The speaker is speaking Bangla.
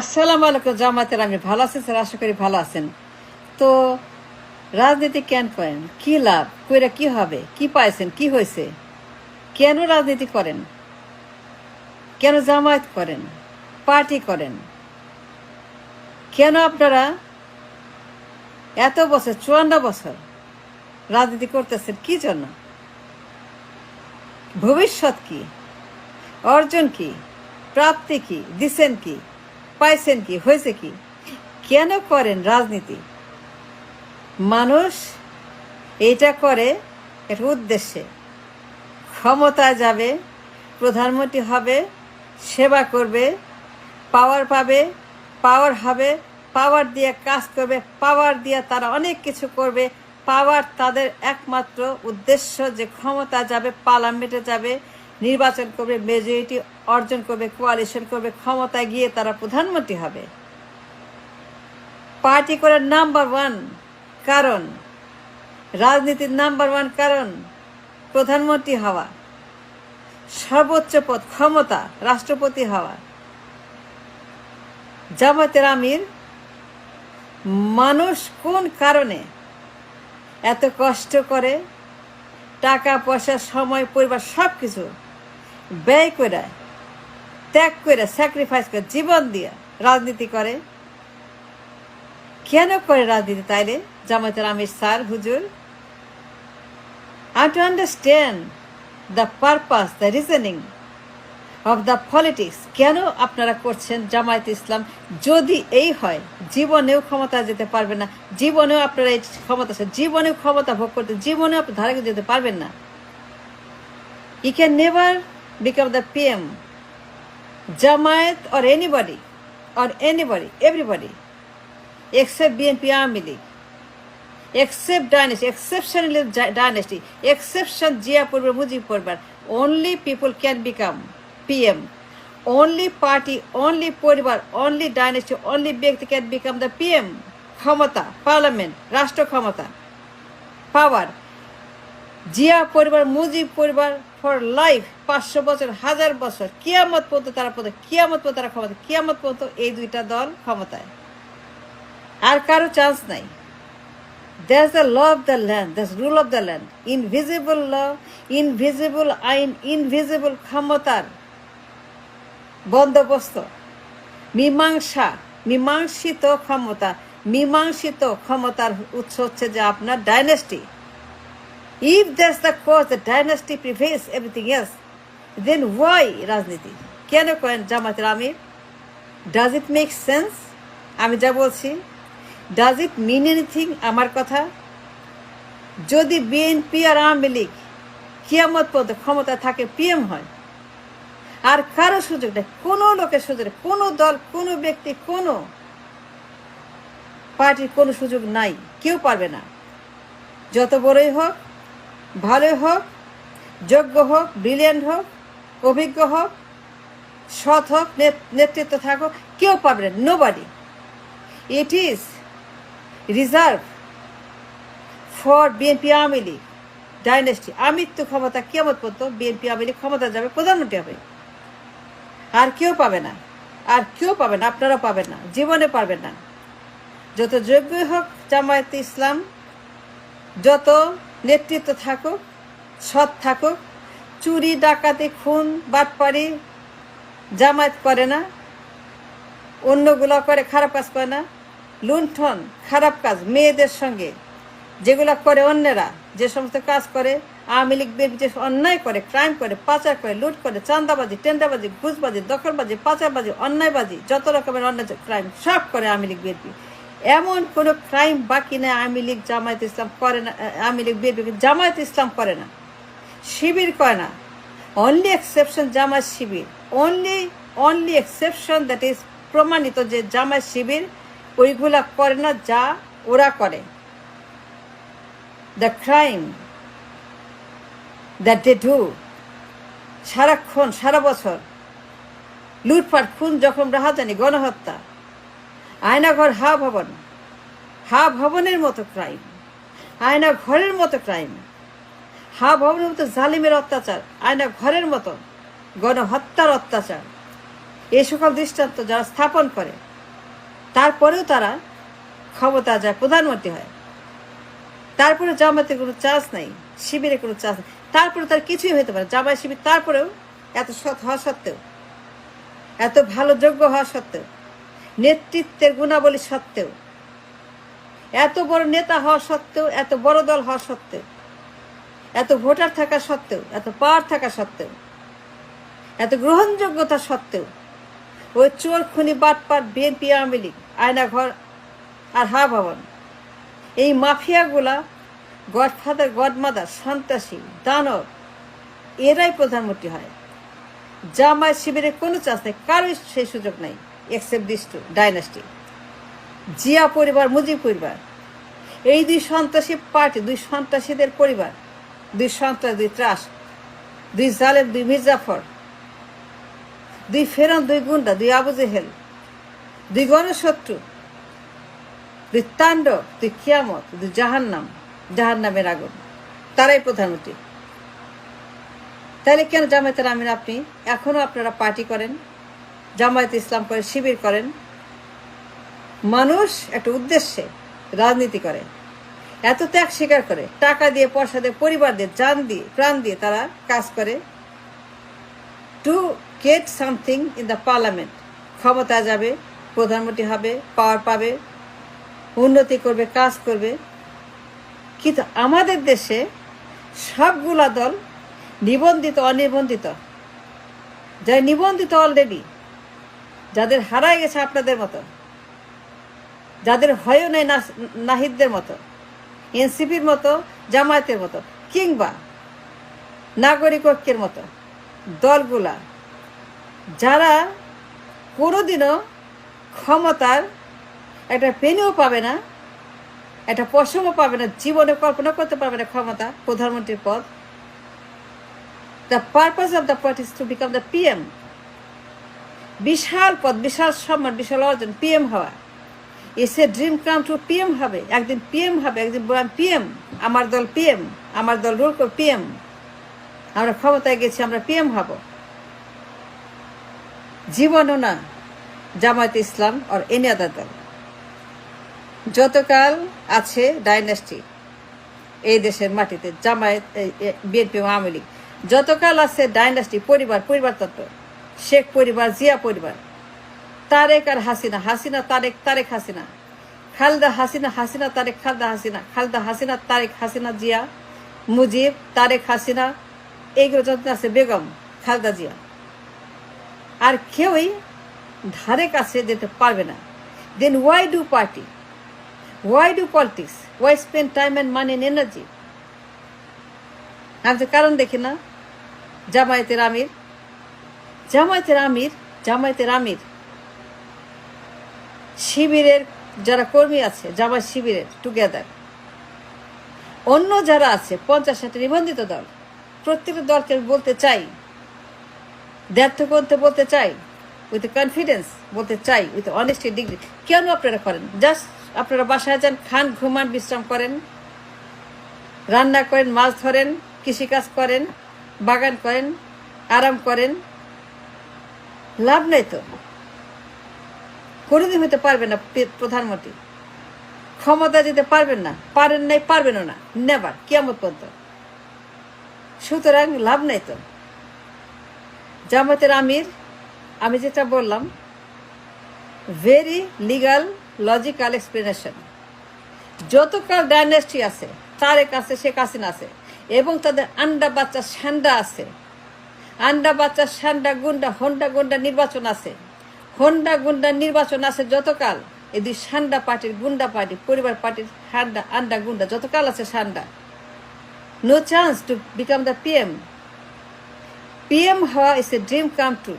আসসালামু আলাইকুম জামাতের আমি ভালো আছেন স্যার? আশা করি ভালো আছেন। তো রাজনীতি কেন করেন? কি লাভ? কইরা কি হবে? কি পাইছেন? কি হয়েছে কেন রাজনীতি করেন? কেন জামায়াত করেন? পার্টি করেন? কেন আপনারা এত বছর, চুয়ান্ন বছর রাজনীতি করতেছেন? কি জন্য? ভবিষ্যৎ কি? অর্জন কি? প্রাপ্তি কি? দিছেন কি? পাইছেন কি? হয়েছে কি? কেন করেন রাজনীতি? মানুষ এইটা করে একটা উদ্দেশ্যে। ক্ষমতা যাবে, প্রধানমন্ত্রী হবে, সেবা করবে পাওয়ার পাবে পাওয়ার হবে পাওয়ার দিয়ে কাজ করবে পাওয়ার দিয়ে তারা অনেক কিছু করবে। পাওয়ার তাদের একমাত্র উদ্দেশ্য যে ক্ষমতা যাবে পার্লামেন্টে যাবে নির্বাচন করবে মেজরিটি অর্জন করবে কোয়ালিশন করবে, ক্ষমতায় গিয়ে তারা প্রধানমন্ত্রী হবে। পার্টি করার নাম্বার ওয়ান কারণ, রাজনীতির নাম্বার ওয়ান কারণ প্রধানমন্ত্রী হওয়া, সর্বোচ্চ পদ ক্ষমতা রাষ্ট্রপতি হওয়া। জামাতের আমির, মানুষ কোন কারণে এত কষ্ট করে টাকা, পয়সা, সময়, পরিবার সব কিছু ব্যয় করে, ত্যাগ করে স্যাক্রিফাইস করে, জীবন দিয়ে রাজনীতি করে। কেন করে রাজনীতি তাইলে? জামাতের আমির স্যার, হুজুর I to understand the purpose the reasoning of the politics কেন আপনারা করছেন জামায়াত ইসলাম? যদি এই হয়, জীবনেও ক্ষমতা যেতে পারবেন না, জীবনেও আপনারা এই ক্ষমতা জীবনেও ক্ষমতা ভোগ করতে, জীবনেও আপনি ধারে যেতে পারবেন না। You can never Become the PM Jamaat or anybody or anybody everybody except BNP Army League, except dynasty, exceptionally dy- dynasty, exception Jia Purbar, Mujib Purbar, only people can become PM. Only party, only পরিবার, only dynasty, only ব্যক্তি can become the PM. ক্ষমতা পার্লামেন্ট রাষ্ট্র ক্ষমতা পাওয়ার জিয়া পরিবার মুজিব পরিবার ফর লাইফ পাঁচশো বছর, হাজার বছর, কিয়ামত পর্যন্ত তারা পর্যন্ত কিয়ামত পর্যন্ত তারা ক্ষমতা কিয়ামত পর্যন্ত এই দুইটা দল ক্ষমতায়। আর কারও চান্স নাই। That's the law of the land that's rule of the land invisible law invisible আইন ইনভিজিবল ক্ষমতার বন্দোবস্ত, মীমাংসা, মীমাংসিত ক্ষমতা, মীমাংসিত ক্ষমতার উৎস হচ্ছে যে আপনার dynasty if that's the cause the dynasty prevails everything else then why রাজনীতি? কেন করেন জামাতের আমির ডাজ ইট মেক সেন্স আমি যা বলছি। ডাজ ইট মিন এনিথিং আমার কথা? যদি বিএনপি আর আওয়ামী লীগ কিয়ামত পর্যন্ত ক্ষমতা থাকে পিএম হয়। আর কারও সুযোগ নেই, কোনো লোকের সুযোগ নেই, কোনো দল, কোনো ব্যক্তি, কোনো পার্টির কোনো সুযোগ নাই, কেউ পারবে না। যত বড়ই হোক ভালোই হোক, যোগ্য হোক ব্রিলিয়ান্ট হোক, অভিজ্ঞ হোক, সৎ হোক, নেত- নেতৃত্ব থাকুক, কেউ পারবে না nobody it is reserved for BNP Awami League dynasty আমৃত্যু ক্ষমতা কেমন পর্যন্ত বিএনপি আওয়ামী লীগ ক্ষমতা যাবে, প্রধানমন্ত্রী হবে। আর কেউ পাবে না, আর কেউ পাবে না, আপনারা পাবেন না, জীবনে পারবেন না। যত যোগ্যই হোক জামায়াতে ইসলাম, যত নেতৃত্ব থাকুক, সৎ থাকুক, চুরি, ডাকাতি, খুন, বাটপাড়ি, জামায়াত করে না, অন্যগুলো করে খারাপ কাজ করে না, লুণ্ঠন, খারাপ কাজ, মেয়েদের সঙ্গে যেগুলো করে অন্যেরা, যে সমস্ত কাজ করে, আওয়ামী লীগ যে অন্যায় করে, ক্রাইম করে, পাচার করে, লুট করে, চাঁদাবাজি, টেন্ডাবাজি, ঘুষবাজি, দখলবাজি, পাচারবাজি, অন্যায়বাজি, যত রকমের অন্যায়, ক্রাইম, সব করে আওয়ামী লীগ বিএনপি। এমন কোনো ক্রাইম বাকি নেই আওয়ামী লীগ, জামায়াত ইসলাম করে না, আওয়ামী লীগ বিএনপি জামায়াত ইসলাম করে না, শিবির করে না। Only exception Jamaat Shibir. Only only exception that is প্রমাণিত যে জামাত শিবির ওইগুলা করে না যা ওরা করে। The crime that they do সারাক্ষণ, সারা বছর, লুটপাট, খুন, জখম, রাহাজানি, গণহত্যা আয়নাঘর হা ভবন। হা ভবনের মতো ক্রাইম আয়না ঘরের মতো ক্রাইম হা ভবনের মতো জালিমের অত্যাচার। আয়না ঘরের মতো গণহত্যার অত্যাচার। এ সকল দৃষ্টান্ত যারা স্থাপন করে, তারপরেও তারা ক্ষমতা যায় প্রধানমন্ত্রী হয়। তারপরে জামাতের কোনো চান্স নাই শিবিরে কোনো চান্স নেই। তারপরে তার কিছুই হতে পারে জামাই শিবির তারপরেও এত সৎ হওয়া সত্ত্বেও, এত ভালো যোগ্য হওয়া সত্ত্বেও নেতৃত্বের গুণাবলী সত্ত্বেও। এত বড় নেতা হওয়া সত্ত্বেও, এত বড় দল হওয়া সত্ত্বেও, এত ভোটার থাকা সত্ত্বেও, এত পাওয়ার থাকা সত্ত্বেও, এত গ্রহণযোগ্যতা সত্ত্বেও, ওই চোর, খুনি, বাটপাট, বিএনপি, আওয়ামী লীগ, আয়নাঘর আর হা ভবন, এই মাফিয়াগুলা গডফাদার, গডমাদার, সন্ত্রাসী, দানব, এরাই প্রধানমন্ত্রী হয়। জামায় শিবিরে কোনো চান্স নেই কারোই সেই সুযোগ নাই। Except this two dynasty. Zia পরিবার, মুজিব পরিবার, এই দুই সন্ত্রাসী পার্টি, দুই সন্ত্রাসীদের পরিবার, দুই সন্ত্রাস, দুই ত্রাস, দুই জালেম, দুই মির্জাফর, দুই ফেরান, দুই গুন্ডা, দুই আবু জেহেল, দুই গণশত্রু, দুই তাণ্ডব, দুই কিয়ামত, দুই জাহান্নাম, জাহান্নামের আগুন। তারাই প্রধানমন্ত্রী তাহলে কেন জামায়াতের আমির আপনি? এখনও আপনারা পার্টি করেন? জামায়াত ইসলাম করে শিবির করেন। মানুষ একটা উদ্দেশ্যে রাজনীতি করে। এত ত্যাগ স্বীকার করে। টাকা দিয়ে, পয়সা দিয়ে, পরিবার দিয়ে, জান দিয়ে, প্রাণ দিয়ে তারা কাজ করে। To get something in the parliament ক্ষমতা যাবে, প্রধানমন্ত্রী হবে পাওয়ার পাবে, উন্নতি করবে, কাজ করবে। কিন্তু আমাদের দেশে সবগুলা দল নিবন্ধিত, অনিবন্ধিত। যারা নিবন্ধিত অলরেডি যাদের হারায় গেছে আপনাদের মতো, যাদের হয়ও নেই নাহিদদের মতো, এনসিপির মতো, জামায়াতের মতো, কিংবা নাগরিক ঐক্যের মতো, দলগুলা, যারা কোনোদিনও ক্ষমতার একটা পেনিও পাবে না, একটা পশমও পাবে না, জীবনে কল্পনা করতে পারবে না ক্ষমতা, প্রধানমন্ত্রীর পদ। The purpose of the party to become the PM বিশাল পদ, বিশাল সম্মান, বিশাল অর্জন পিএম হওয়া। এসে ড্রিম কাম টু পিএম হবে। একদিন পিএম হবে, একদিন পিএম আমার দল পিএম আমার দল রুল পিএম আমরা ক্ষমতায় গেছি, আমরা পিএম হব। জীবনও না জামায়াত ইসলাম আর এনি আদার দল যতকাল আছে ডাইনাস্টি এই দেশের মাটিতে জামায়াত বিএনপি আওয়ামী লীগ, যতকাল আছে ডাইনাস্টি পরিবার, পরিবারতত্ত্ব শেখ পরিবার, জিয়া পরিবার। তারেক আর হাসিনা হাসিনা, তারেক তারেক, হাসিনা। খালদা হাসিনা হাসিনা, তারেক, খালদা হাসিনা। খালদা হাসিনা, তারেক, হাসিনা, জিয়া। মুজিব, তারেক, হাসিনা। এইগুলো যত আছে, বেগম, খালদা, জিয়া। আর কেউই ধারে কাছে যেতে পারবে না। Then why do party why do politics why spend time and money energy আমি কারণ দেখি না, জামায়াতের আমির। জামায়াতের আমির জামায়াতের আমির। শিবিরের যারা কর্মী আছে, জামায়াত শিবিরের টুগেদার অন্য যারা আছে, পঞ্চাশ ষাটটি নিবন্ধিত দল। প্রত্যেকটা দলকে বলতে চাই, দ্ব্যর্থগ্রন্থে বলতে চাই উইথ কনফিডেন্স বলতে চাই উইথ অনেস্টি ডিগ্রি কেন আপনারা করেন? জাস্ট আপনারা বাসায় যান, খান, ঘুমান, বিশ্রাম করেন। রান্না করেন, মাছ ধরেন, কৃষিকাজ করেন, বাগান করেন, আরাম করেন। লাভ নেই তো? কোনোদিন হতে পারবেন না প্রধানমন্ত্রী। ক্ষমতা দিতে পারবেন না, পারেন নাই, পারবেনও না নেবার কিয়ামত পর্যন্ত। সুতরাং লাভ নেই তো? জামাতের আমির, আমি যেটা বললাম ভেরি লিগাল লজিক্যাল এক্সপ্লেনেশন যতকাল ডাইনেস্টি আছে, তারেক আছে, শেখ হাসিনা আছে, এবং তাদের আন্ডা বাচ্চা স্যান্ডা আছে আন্ডা বাচ্চা, সান্ডা গুন্ডা, হন্ডা গুন্ডা নির্বাচন আছে। হন্ডা গুন্ডা নির্বাচন আছে যতকাল। এই দুই সান্ডা পার্টির গুন্ডা পার্টি, পরিবার পার্টির হান্ডা আন্ডা গুন্ডা, যতকাল আছে সান্ডা। No chance to become the PM PM হওয়া is a dream come true